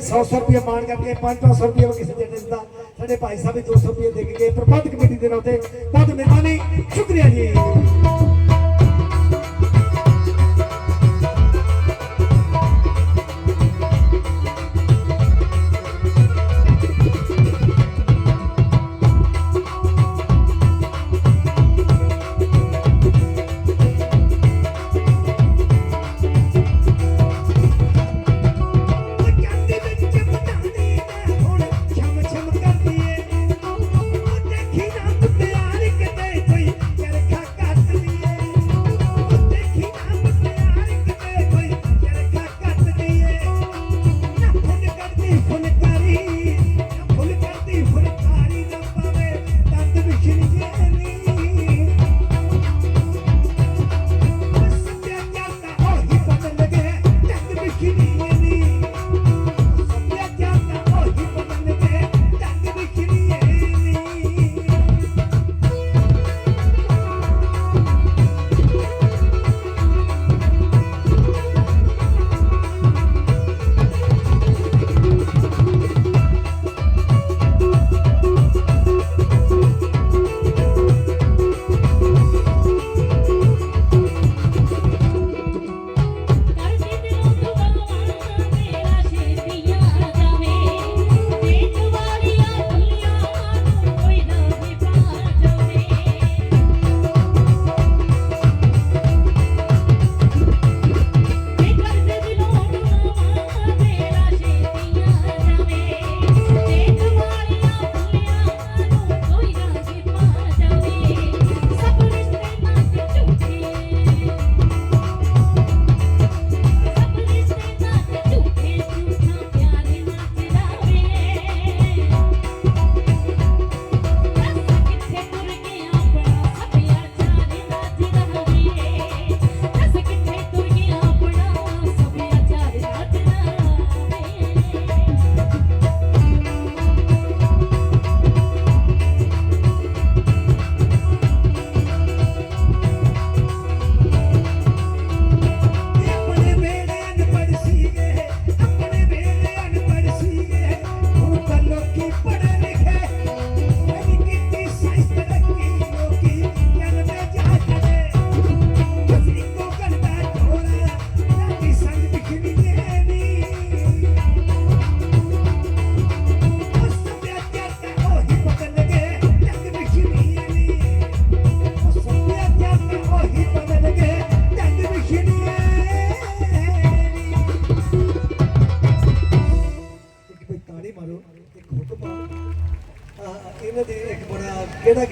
100 100 ਰੁਪਏ ਮਾਣ ਕਰਕੇ 500 ਰੁਪਏ ਵੀ ਕਿਸੇ ਦੇ ਦਿੱਤਾ ਸਾਡੇ ਭਾਈ ਸਾਹਿਬ ਵੀ 200 ਰੁਪਏ ਦੇ ਕੇ ਗਏ। ਪ੍ਰਬੰਧਕ ਕਮੇਟੀ ਦੇ ਨਾਂ ਤੇ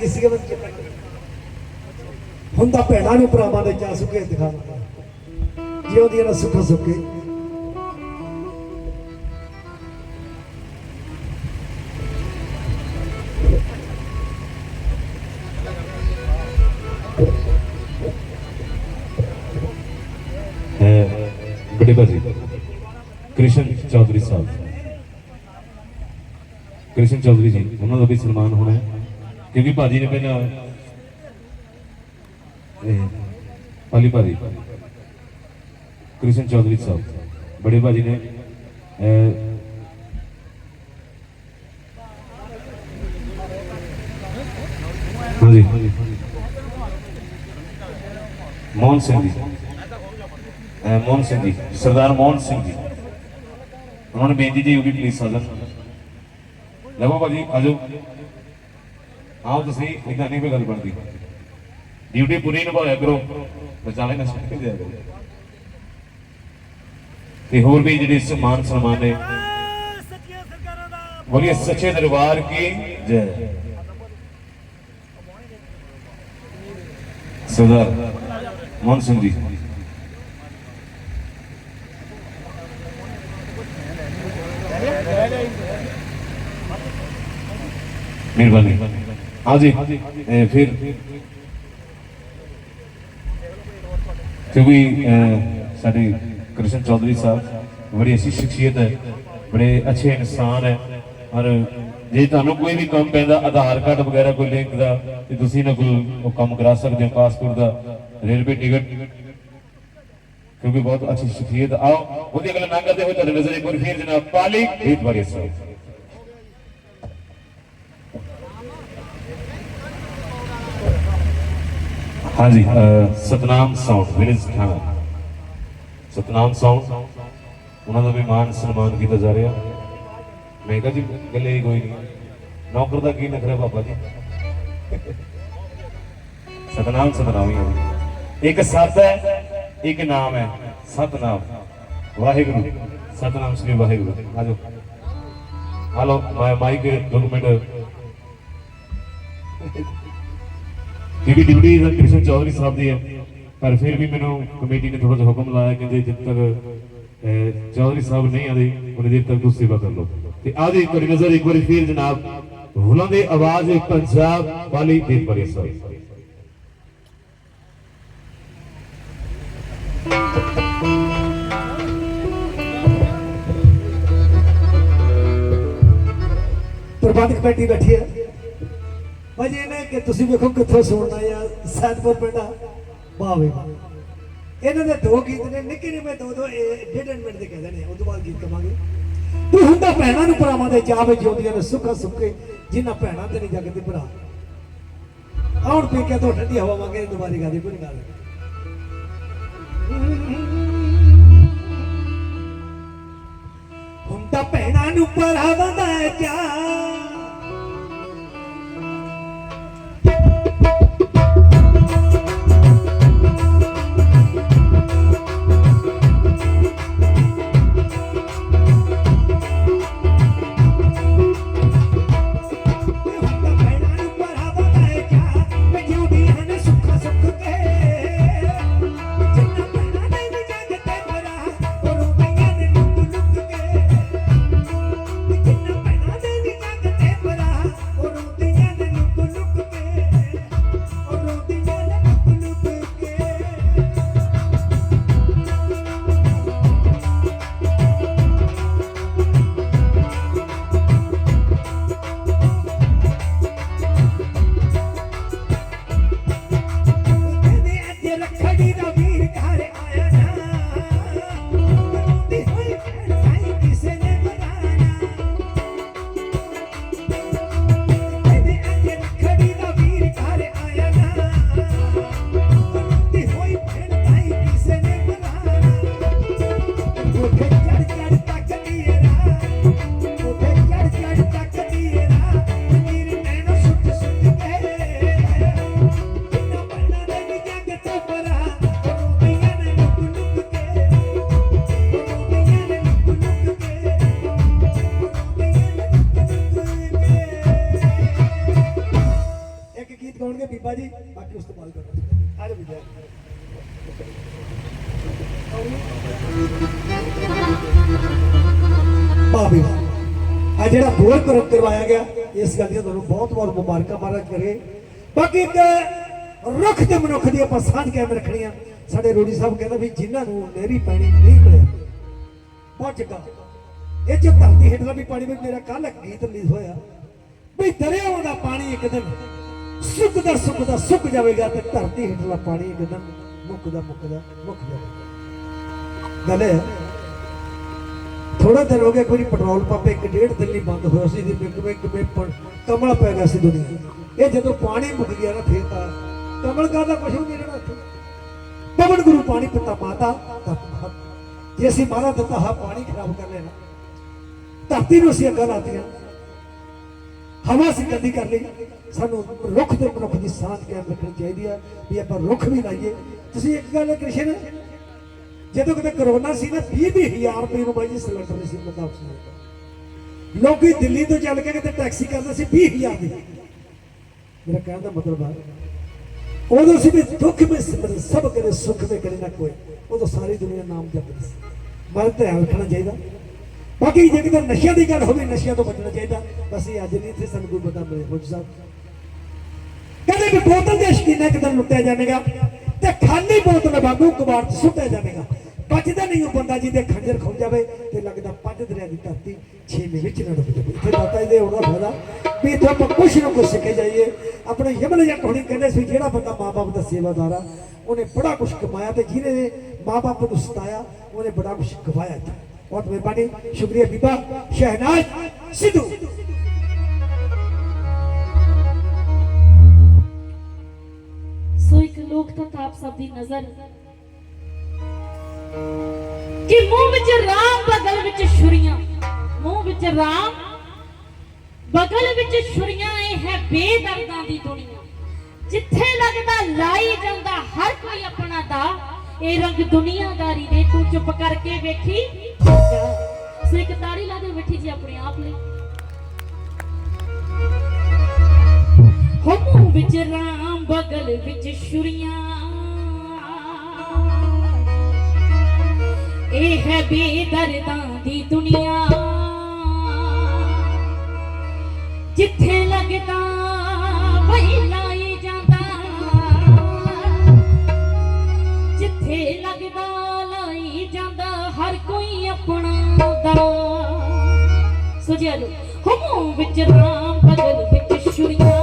ਕਿਹੜਾ ਕੀ ਸੀਗਾ ਮੈਨੂੰ ਚੇਤਾ ਨਹੀਂ। ਹੁੰਦਾ ਭੈਣਾਂ ਨੂੰ ਭਰਾਵਾਂ ਦੇ ਚਾ ਸੁੱਕੇ ਦਿਖਾ ਜਿਉਂ ਦੀ ਨਾ ਸੁੱਖ ਸੁੱਕੇ ਹੈ ਬੜੇ ਭਾਜੀ ਕ੍ਰਿਸ਼ਨ ਚੌਧਰੀ ਸਾਹਿਬ ਕ੍ਰਿਸ਼ਨ ਚੌਧਰੀ ਜੀ ਉਹਨਾਂ ਦਾ ਵੀ ਸਨਮਾਨ ਹੋਣਾ ਹੈ ਕਿਉਂਕਿ ਭਾਜੀ ਨੇ ਪਹਿਲਾਂ ਇਹ ਪਾਲੀ ਭਾਜੀ ਕ੍ਰਿਸ਼ਨ ਚੌਧਰੀ ਸਾਹਿਬ ਬੜੇ ਭਾਜੀ ਨੇ ਅਹ, ਹਾਂਜੀ ਮੋਹਨ ਸਿੰਘ ਜੀ ਅਹ ਮੋਹਨ ਸਿੰਘ ਜੀ ਸਰਦਾਰ ਮੋਹਨ ਸਿੰਘ ਜੀ ਉਹਨਾਂ ਨੇ ਬੇਨਤੀ ਜੀ ਉਹਦੀ ਪਲੀਜ਼ ਸਾਜਨ ਲਵੋ ਭਾਜੀ ਆਜੋ ਆਓ ਤੁਸੀਂ ਇਦਾਂ ਨਹੀਂ ਕੋਈ ਗੱਲ ਬਣਦੀ। ਡਿਊਟੀ ਪੂਰੀ ਨਿਭਾਇਆ ਕਰੋ। ਬਚਾਲੇ ਨਾ ਛੱਡ ਕੇ ਦਿਆ ਕਰੋ ਤੇ ਹੋਰ ਵੀ ਜਿਹੜੇ ਸਨਮਾਨ ਸਨਮਾਨ ਨੇ, ਬੋਲੀਏ ਸੱਚੇ ਦਰਬਾਰ ਕੀ ਜੈ। ਸਰਦਾਰ ਮੋਹਨ ਸਿੰਘ ਜੀ। ਮਿਹਰਬਾਨੀ। ਹਾਂਜੀ। ਇਹ ਫਿਰ ਕਿਉਂਕਿ ਸਾਡੇ ਕ੍ਰਿਸ਼ਨ ਚੌਧਰੀ ਸਾਹਿਬ ਬੜੀ ਅੱਛੀ ਸ਼ਖਸੀਅਤ ਹੈ ਬੜੇ ਅੱਛੇ ਇਨਸਾਨ ਹੈ ਔਰ ਜੇ ਤੁਹਾਨੂੰ ਕੋਈ ਵੀ ਕੰਮ ਪੈਂਦਾ ਆਧਾਰ ਕਾਰਡ ਵਗੈਰਾ ਕੋਈ ਲਿੰਕ ਦਾ ਤੇ ਤੁਸੀਂ ਨਾ ਕੋਈ ਉਹ ਕੰਮ ਕਰਾ ਸਕਦੇ ਹੋ ਪਾਸਪੋਰਟ ਦਾ ਰੇਲਵੇ ਟਿਕਟ। ਕਿਉਂਕਿ ਬਹੁਤ ਅੱਛੀ ਸ਼ਖਸੀਅਤ ਆਓ ਉਹਦੀ ਗੱਲ ਨਾ ਕਰਦੇ ਹੋਏ ਤੁਹਾਡੇ ਨਜ਼ਰ ਇੱਕ ਵਾਰ ਫੇਰ ਜਨਾਬ ਪਾਲੀ ਹੀਤ ਵਾਰੀ ਸਾਹਿਬ। ਹਾਂਜੀ। ਸਤਨਾਮ ਸਾਊਂਡ ਵਿਲੇਜ ਥਾਣਾ ਸਤਨਾਮ ਸਾਊਂਡ, ਉਹਨਾਂ ਦਾ ਵੀ ਮਾਨ ਸਨਮਾਨ ਕੀਤਾ ਜਾ ਰਿਹਾ। ਮੈਂ ਕਿਹਾ ਜੀ, ਗੱਲੇ ਹੀ ਕੋਈ ਨਹੀਂ। ਨੌਕਰ ਦਾ ਕੀ ਨਖਰਾ ਬਾਬਾ ਜੀ? ਸਤਨਾਮ ਸਤਨਾਮ ਹੀ ਇੱਕ ਸਤ ਹੈ, ਇੱਕ ਨਾਮ ਹੈ, ਸਤਨਾਮ। ਵਾਹਿਗੁਰੂ, ਸਤਨਾਮ ਸ੍ਰੀ ਵਾਹਿਗੁਰੂ। ਆਜੋ ਹਲੋ ਮੈਂ ਮਾਈਕ ਦੋ ਕੁ ਡਿਊਟੀ ਕ੍ਰਿਸ਼ਨ ਚੌਧਰੀ ਸਾਹਿਬ ਦੀ ਹੈ ਪਰ ਫਿਰ ਵੀ ਮੈਨੂੰ ਕਮੇਟੀ ਨੇ ਥੋੜਾ ਜਿਹਾ ਹੁਕਮ ਲਾਇਆ ਕਿ ਜਦ ਤੱਕ ਚੌਧਰੀ ਸਾਹਿਬ ਨਹੀਂ ਆਦੇ ਉਹਨੇ ਦੇਰ ਤੱਕ ਤੁਸੀਂ ਸੇਵਾ ਕਰ ਲਓ। ਤੇ ਆਦੇ ਇੱਕ ਵਾਰੀ ਨਜ਼ਰ ਇੱਕ ਵਾਰੀ ਫਿਰ ਜਨਾਬ, ਹੁਲਾਂ ਆਵਾਜ਼ ਪੰਜਾਬ ਵਾਲੀ ਦੇਤ ਬੜੀ ਸਾਹਿਬ ਪ੍ਰਬੰਧਕ ਕਮੇਟੀ ਬੈਠੀ ਹੈ। ਭਾਜੀ ਇਹਨੇ ਕਿ ਤੁਸੀਂ ਵੇਖੋ ਕਿੱਥੋਂ ਸੁਣਨਾ ਯਾਰ, ਸੈਦਪੁਰ ਪਿੰਡਾ ਵਾਹ ਇਹਨਾਂ ਦੇ ਦੋ ਗੀਤ ਨੇ, ਨਿੱਕੇ ਨਿੱਕੇ ਦੋ ਦੋ ਡੇਢ ਮਿੰਟ ਦੇ ਕਹਿੰਦੇ ਨੇ ਉਸ ਤੋਂ ਬਾਅਦ ਗੀਤ ਕਵਾਂਗੇ। ਤੂੰ ਹੁੰਦਾ ਭੈਣਾਂ ਨੂੰ ਭਰਾਵਾਂ ਦੇ ਚਾਵੇ ਜਿਉਂਦੀਆਂ ਨੇ ਸੁੱਖਾ ਸੁੱਕੇ ਜਿਨ੍ਹਾਂ ਭੈਣਾਂ ਤੇ ਨਹੀਂ ਜਗਦੇ ਭਰਾ। ਆਉਣ ਪੇਕਿਆ ਤੋਂ ਠੰਡੀ ਹਵਾ ਮੰਗੇ ਦੁਬਾਰੀ ਗਾਦੀ ਕੋਈ ਗੱਲ ਹੁੰਦਾ ਭੈਣਾਂ ਨੂੰ ਭਰਾਵਾਂ ਦਾ ਚਾਹ ਹੁੰਦਾ ਇਸ ਗੱਲ ਦੀਆਂ ਤੁਹਾਨੂੰ ਬਹੁਤ ਬਹੁਤ ਮੁਬਾਰਕਾਂ ਮਾਰਾ ਕਰੇ। ਬਾਕੀ ਇੱਕ ਰੁੱਖ ਤੇ ਮਨੁੱਖ ਦੀ ਆਪਾਂ ਸਾਂਝ ਕਾਇਮ ਰੱਖਣੀਆਂ ਸਾਡੇ ਰੋੜੀ ਸਾਹਿਬ ਕਹਿੰਦਾ ਵੀ ਜਿਨ੍ਹਾਂ ਨੂੰ ਨਹਿਰੀ ਪਾਣੀ ਨਹੀਂ ਮਿਲਿਆ, ਬਹੁਤ ਚੰਗਾ। ਇਹ ਚ ਧਰਤੀ ਹੇਠਲਾ ਵੀ ਪਾਣੀ ਵਿੱਚ ਮੇਰਾ ਕੱਲ ਗੀਤ ਰਿਲੀਜ਼ ਹੋਇਆ। ਵੀ ਦਰਿਆਵਾਂ ਦਾ ਪਾਣੀ ਇੱਕ ਦਿਨ ਸੁੱਕਦਾ ਸੁੱਕਦਾ ਸੁੱਕ ਜਾਵੇਗਾ ਤੇ ਧਰਤੀ ਹੇਠਲਾ ਪਾਣੀ ਇੱਕ ਦਿਨ ਮੁੱਕਦਾ ਮੁੱਕਦਾ ਮੁੱਕ ਜਾਵੇਗਾ। ਗੱਲ ਹੈ ਥੋੜਾ ਦਿਨ ਹੋ ਗਿਆ ਕੋਈ ਪੈਟਰੋਲ ਪੰਪ ਇੱਕ ਡੇਢ ਦਿਨ ਲਈ ਬੰਦ ਹੋਇਆ ਸੀ ਤੇ ਕਿਵੇਂ ਕਿਵੇਂ ਕਮਲ ਪੈ ਗਿਆ ਸੀ ਦੁਨੀਆ ਇਹ ਜਦੋਂ ਪਾਣੀ ਮੁੱਕ ਗਿਆ ਨਾ ਫੇਰ ਤਾਂ ਕਮਲ ਕਾਹਦਾ ਕੁਛ ਵੀ ਨਹੀਂ ਰਹਿਣਾ ਇੱਥੇ। ਪਵਨ ਗੁਰੂ ਪਾਣੀ ਪਿਤਾ ਮਾਤਾ ਜੇ ਅਸੀਂ ਮਾਰਾ ਦਿੱਤਾ ਹਾ ਪਾਣੀ ਖਰਾਬ ਕਰ ਲੈਣਾ। ਧਰਤੀ ਨੂੰ ਅਸੀਂ ਅੱਗਾ ਲਾਤੀਆਂ ਹਵਾ ਅਸੀਂ ਗੰਦੀ ਕਰ ਲਈ। ਸਾਨੂੰ ਰੁੱਖ ਤੇ ਮਨੁੱਖ ਦੀ ਸਾਂਝ ਕਾਇਮ ਰੱਖਣੀ ਚਾਹੀਦੀ ਹੈ ਵੀ ਆਪਾਂ ਰੁੱਖ ਵੀ ਲਾਈਏ। ਤੁਸੀਂ ਇੱਕ ਗੱਲ ਹੈ ਕ੍ਰਿਸ਼ਨ ਜਦੋਂ ਕਿਤੇ ਕਰੋਨਾ ਸੀ ਨਾ 20 ਵੀਹ ਹਜ਼ਾਰ ਰੁਪਏ ਨੂੰ ਬਾਈ ਜੀ ਸਿਲੰਡਰ ਸੀ ਬੰਦਾ ਆਕਸੀਜਨ ਲੋਕੀ ਦਿੱਲੀ ਤੋਂ ਚੱਲ ਕੇ ਕਿਤੇ ਟੈਕਸੀ ਕਰਦੇ ਸੀ 20 ਹਜ਼ਾਰ ਦੀ। ਮੇਰਾ ਕਹਿਣ ਦਾ ਮਤਲਬ ਆ, ਉਦੋਂ ਸੀ ਵੀ ਦੁੱਖ ਵਿੱਚ ਸਭ ਕਰੇ ਸੁੱਖ ਵਿੱਚ ਕਰੇ ਨਾ ਕੋਈ। ਉਦੋਂ ਸਾਰੀ ਦੁਨੀਆ ਨਾਮ ਜਪਦੀ ਸੀ। ਮਨ ਧਿਆਨ ਰੱਖਣਾ ਚਾਹੀਦਾ। ਬਾਕੀ ਜੇ ਕਿਤੇ ਨਸ਼ਿਆਂ ਦੀ ਗੱਲ ਹੋਵੇ, ਨਸ਼ਿਆਂ ਤੋਂ ਬਚਣਾ ਚਾਹੀਦਾ। ਬਸ ਇਹ ਅੱਜ ਨਹੀਂ, ਇੱਥੇ ਸਾਨੂੰ ਕੋਈ ਪਤਾ ਮਿਲੇ ਮੁਝ ਸਾਹਿਬ। ਕਹਿੰਦੇ ਵੀ ਬੋਤਲ ਦੇ ਸ਼ਕੀਨਾ ਇੱਕ ਦਿਨ ਲੁੱਟਿਆ ਜਾਵੇਗਾ? ਤੇ ਖਾਲੀ ਬੋਤਲ ਵਾਂਗੂ ਕਬਾੜ 'ਚ ਸੁੱਟਿਆ ਜਾਵੇਗਾ। ਬਚਦਾ ਨਹੀਂ ਉਹ ਬੰਦਾ ਜਿਹਦੇ ਖੰਜਰ ਖੁੱਲ ਜਾਵੇ ਤੇ ਲੱਗਦਾ ਪੰਜ ਦਰਿਆ ਦੀ ਧਰਤੀ ਛੇਵੇਂ ਵਿੱਚ ਨਾ ਡੁੱਬ ਜਾਵੇ। ਇੱਥੇ ਦਾਤਾ ਇਹਦੇ ਹੋਣਾ ਫਾਇਦਾ ਵੀ ਇੱਥੇ ਆਪਾਂ ਕੁਛ ਨਾ ਕੁਛ ਸਿੱਖੇ ਜਾਈਏ। ਆਪਣੇ ਯਮਨ ਜਾਂ ਹੋਣੀ ਕਹਿੰਦੇ ਸੀ, ਜਿਹੜਾ ਬੰਦਾ ਮਾਪੇ ਦਾ ਸੇਵਾਦਾਰ ਆ, ਉਹਨੇ ਬੜਾ ਕੁਛ ਕਮਾਇਆ ਤੇ ਜਿਹਨੇ ਮਾਪੇ ਨੂੰ ਸਤਾਇਆ, ਉਹਨੇ ਬੜਾ ਕੁਛ ਗਵਾਇਆ ਇੱਥੇ। ਬਹੁਤ ਮਿਹਰਬਾਨੀ, ਸ਼ੁਕਰੀਆ ਬੀਬਾ। ਸ਼ਹਿਨਾਜ਼ ਸਿੱਧੂ। ਲੋਕ ਤੱਕ ਆਪ ਸਭ ਦੀ ਨਜ਼ਰ ਕਿ ਮੂੰਹ ਵਿੱਚ ਰਾਮ ਬਗਲ ਵਿੱਚ ਛੁਰੀਆਂ, ਮੂੰਹ ਵਿੱਚ ਰਾਮ ਬਗਲ ਵਿੱਚ ਛੁਰੀਆਂ, ਇਹ ਹੈ ਬੇਦਰਦਾਂ ਦੀ ਦੁਨੀਆ। ਜਿੱਥੇ ਲੱਗਦਾ ਲਾਈ ਜਾਂਦਾ ਹਰ ਕੋਈ ਆਪਣਾ ਦਾ, ਇਹ ਰੰਗ ਦੁਨੀਆਦਾਰੀ ਦੇ, ਤੂੰ ਚੁੱਪ ਕਰਕੇ ਵੇਖੀ। ਸੋ ਤਾੜੀ ਲਾ ਦੇ ਬੈਠੀ ਜੀ, ਆਪਣੇ ਆਪ ਲਈ। ਹੋ ਮੂੰਹ ਵਿੱਚ ਰਾਮ ਬਗਲ ਵਿੱਚ ਛੁਰੀਆਂ। ਇਹ ਹੈ ਬੇਦਰਦਾਂ ਦੀ ਦੁਨੀਆ। ਜਿੱਥੇ ਲੱਗਦਾ ਵਹੀ ਲਾਈ ਜਾਂਦਾ। ਜਿੱਥੇ ਲੱਗਦਾ ਲਾਈ ਜਾਂਦਾ ਹਰ ਕੋਈ ਆਪਣਾ ਦਾ ਸੋ ਜੀ ਹੋ ਮੂੰਹ ਵਿੱਚ ਰਾਮ ਬਗਲ ਵਿੱਚ ਛੁਰੀਆਂ।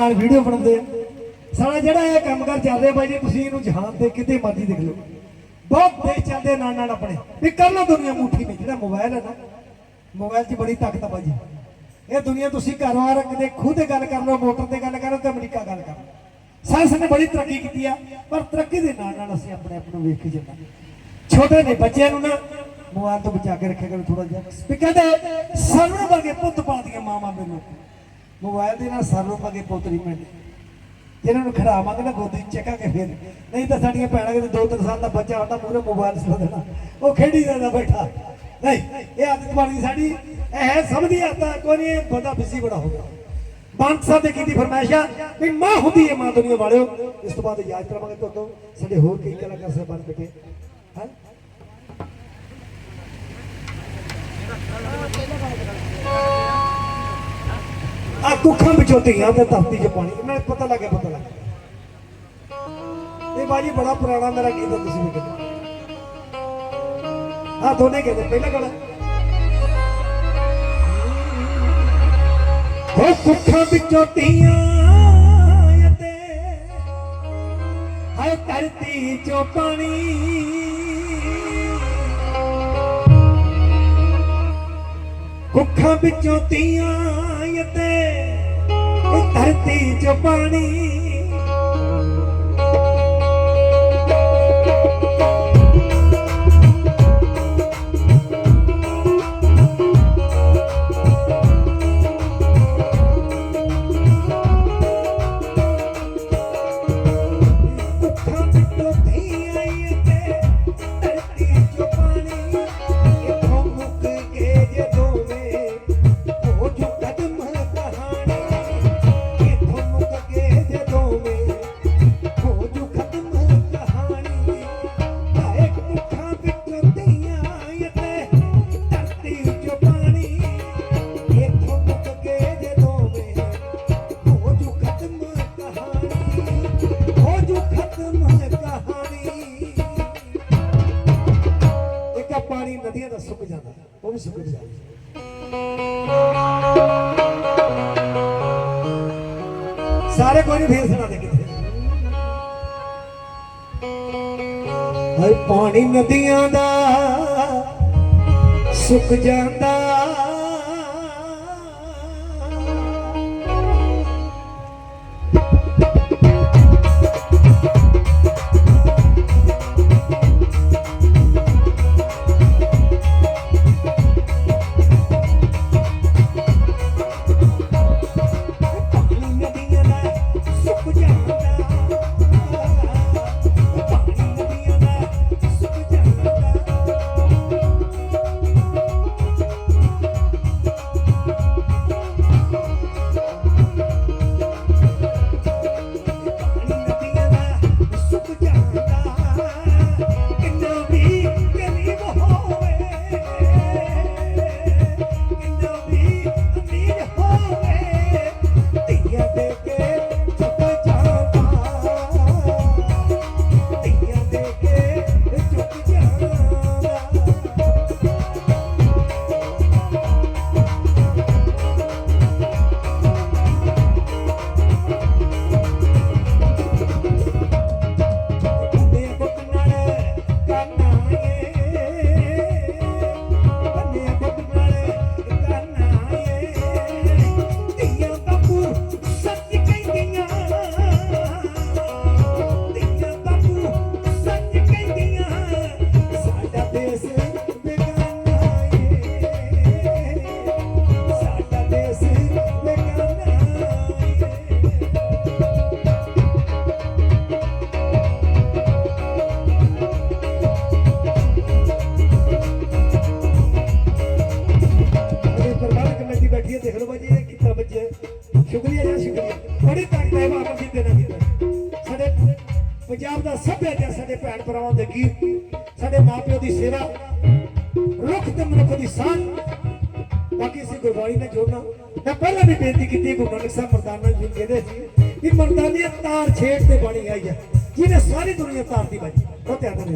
ਨਾਲ ਵੀਡੀਓ ਬਣਾਉਂਦੇ ਆ। ਸਾਡਾ ਜਿਹੜਾ ਇਹ ਕੰਮਕਾਰ ਚੱਲ ਰਿਹਾ ਬਾਈ ਜੀ, ਤੁਸੀਂ ਇਹਨੂੰ ਜਹਾਨ ਤੇ ਕਿਤੇ ਮਰਜ਼ੀ ਦੇਖ ਲਓ। ਬਹੁਤ ਦੇਸ਼ ਚੱਲਦੇ ਨਾਲ ਨਾਲ ਆਪਣੇ। ਵੀ ਕਰ ਲਓ ਦੁਨੀਆ ਮੁੱਠੀ ਵਿੱਚ ਜਿਹੜਾ ਮੋਬਾਈਲ ਹੈ ਨਾ ਮੋਬਾਈਲ 'ਚ ਬੜੀ ਤਾਕਤ ਆ ਬਾਈ ਜੀ। ਇਹ ਦੁਨੀਆ ਤੁਸੀਂ ਘਰ ਵਾਰ ਕਿਤੇ ਖੂਹ ਗੱਲ ਕਰ ਲਓ, ਮੋਟਰ ਤੇ ਗੱਲ ਕਰੋ ਤੇ ਅਮਰੀਕਾ ਗੱਲ ਕਰ ਲਓ। ਸਾਇੰਸ ਨੇ ਬੜੀ ਤਰੱਕੀ ਕੀਤੀ ਆ, ਪਰ ਤਰੱਕੀ ਦੇ ਨਾਲ ਨਾਲ ਅਸੀਂ ਆਪਣੇ ਆਪ ਨੂੰ ਵੇਖ ਕੇ ਛੋਟੇ ਨੇ ਬੱਚਿਆਂ ਨੂੰ ਨਾ ਮੋਬਾਈਲ ਤੋਂ ਬਚਾ ਕੇ ਰੱਖਿਆ ਕਰੋ ਥੋੜਾ ਜਿਹਾ। ਵੀ ਕਹਿੰਦੇ ਸਰਵਣ ਵਰਗੇ ਪੁੱਤ ਪਾਦੀਆਂ ਮਾਮਾ ਮੈਨੂੰ। ਮੋਬਾਈਲ ਦੇ ਨਾਲ ਸਰਵਣ ਵਰਗੇ ਪੁੱਤ ਨਹੀਂ ਜਿਹਨਾਂ ਨੂੰ ਖੜਾਵਾਂਗੇ ਨਾ ਗੋਦੀ ਚੱਕਾਂਗੇ ਫਿਰ। ਨਹੀਂ ਤਾਂ ਸਾਡੀਆਂ ਭੈਣਾਂ ਕਿਤੇ 2-3 ਸਾਲ ਦਾ ਬੱਚਾ ਹੁੰਦਾ ਪੂਰੇ ਮੋਬਾਈਲ ਸੋ ਉਹ ਖੇਡੀ ਜਾਂਦਾ ਬੈਠਾ। ਨਹੀਂ, ਇਹ ਆਦਤ ਬਣ ਸਾਡੀ। ਇਹ ਸਮਝਦੀ ਆਤਾ ਕੋਈ ਨਹੀਂ ਬੰਦਾ ਬਿਜ਼ੀ ਬੜਾ ਹੋ ਗਿਆ। ਬਾਂਕ ਸਾਹਿਬ ਨੇ ਕੀਤੀ ਫਰਮਾਇਸ਼ ਵੀ ਮਾਂ ਹੁੰਦੀ ਹੈ, ਮਾਂ ਦੁਨੀਆ ਵਾਲਿਓ। ਇਸ ਤੋਂ ਬਾਅਦ ਯਾਦ ਕਰਾਵਾਂਗੇ ਤੁਹਾਨੂੰ ਸਾਡੇ ਹੋਰ ਕਈ ਕਲਾਕਾਰ ਸਾਹਿਬਾਨ ਬੈਠੇ। ਹਾਂ? ਆ ਕੁੱਖਾਂ ਵਿੱਚੋਂ ਧੀਆਂ ਤੇ ਧਰਤੀ 'ਚ ਪਾਣੀ। ਮੈਨੂੰ ਪਤਾ ਲੱਗਿਆ ਪਤਾ ਲੱਗਿਆ ਇਹ ਬਾਜੀ ਬੜਾ ਪੁਰਾਣਾ ਮੇਰਾ ਗੀਤ ਆ ਤੁਸੀਂ ਵੀ ਕਹਿੰਦੇ ਆ ਦੋਨੇ ਕਹਿੰਦੇ, ਪਹਿਲਾ ਗਾਣਾ। ਹੋ ਕੁੱਖਾਂ ਵਿੱਚੋਂ ਧੀਆਂ ਅਤੇ ਹਾਏ ਧਰਤੀ 'ਚੋਂ ਪਾਣੀ। ਕੁੱਖਾਂ ਵਿੱਚੋਂ ਤੀਆਂ ਧਰਤੀ 'ਚ ਪਾਣੀ। ਖਤਮ ਕਹਾਣੀ ਇੱਕ ਪਾਣੀ ਨਦੀਆਂ ਦਾ ਸੁੱਕ ਜਾਂਦਾ ਉਹ ਵੀ ਸੁੱਕ ਜਾਂਦਾ ਸਾਰੇ ਕੋਈ ਨਹੀਂ ਫੇਰ ਸੁਣਾ ਦੇ ਕਿਤੇ ਹਾਏ ਪਾਣੀ ਨਦੀਆਂ ਦਾ ਸੁੱਕ ਜਾਂਦਾ। ਭੈਣ ਭਰਾਵਾਂ ਦੇ ਗੀਤ, ਸਾਡੇ ਮਾਪਿਓ ਦੀ ਸੇਵਾ, ਰੁੱਖ ਤੇ ਮਨੁੱਖ ਦੀ ਸਾਂਝ। ਬਾਕੀ ਅਸੀਂ ਗੁਰਬਾਣੀ ਨਾਲ ਜੋੜਨਾ। ਮੈਂ ਪਹਿਲਾਂ ਵੀ ਬੇਨਤੀ ਕੀਤੀ ਗੁਰੂ ਨਾਨਕ ਸਾਹਿਬ ਮਰਦਾਨਾ ਜੀ ਕਹਿੰਦੇ ਸੀ ਕਿ ਮਰਦਾਨੀਅਤ ਤਾਰ ਛੇੜ ਤੇ ਬਣੀ ਆਈ ਹੈ। ਜਿਹਨੇ ਸਾਰੀ ਦੁਨੀਆ ਤਾਰਦੀ ਬਾਈ ਉਹ ਧਿਆਨ ਨਾਲ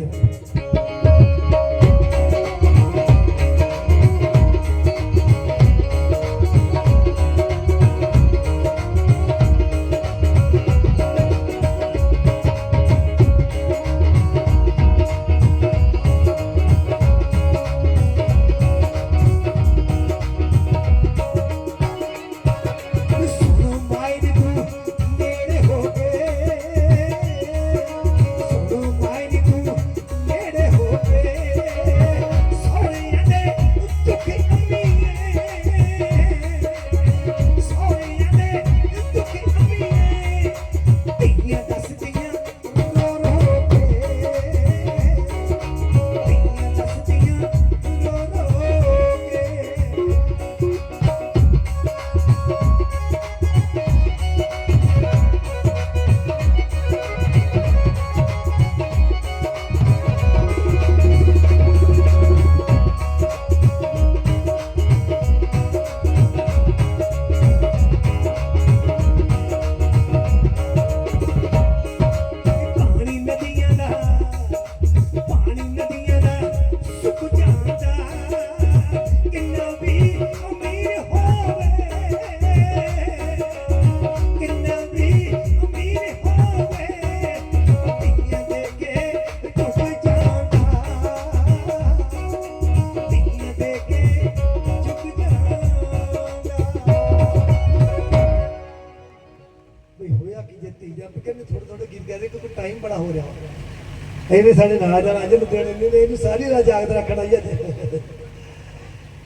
ਇਹਨੇ ਸਾਡੇ ਨਾਲ ਜਾਣਾ ਅੱਜ ਲੁਧਿਆਣੇ ਨੇ ਇਹਨੂੰ ਸਾਰੀ ਰਾਤ ਜਾਗਦ ਰੱਖਣਾ ਹੀ ਅੱਜ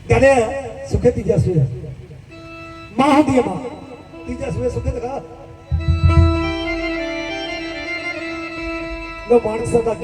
ਕਹਿੰਦੇ ਆ, ਸੁੱਖੇ ਤੀਜਾ ਸੂਆ। ਮਾਂ ਹੁੰਦੀ ਹੈ ਮਾਂ। ਤੀਜਾ ਸੂਆ ਸੁੱਖੇ ਦਿਖਾ। ਲੋ ਮਾਨਕ ਸਾਹਿਬ ਦਾ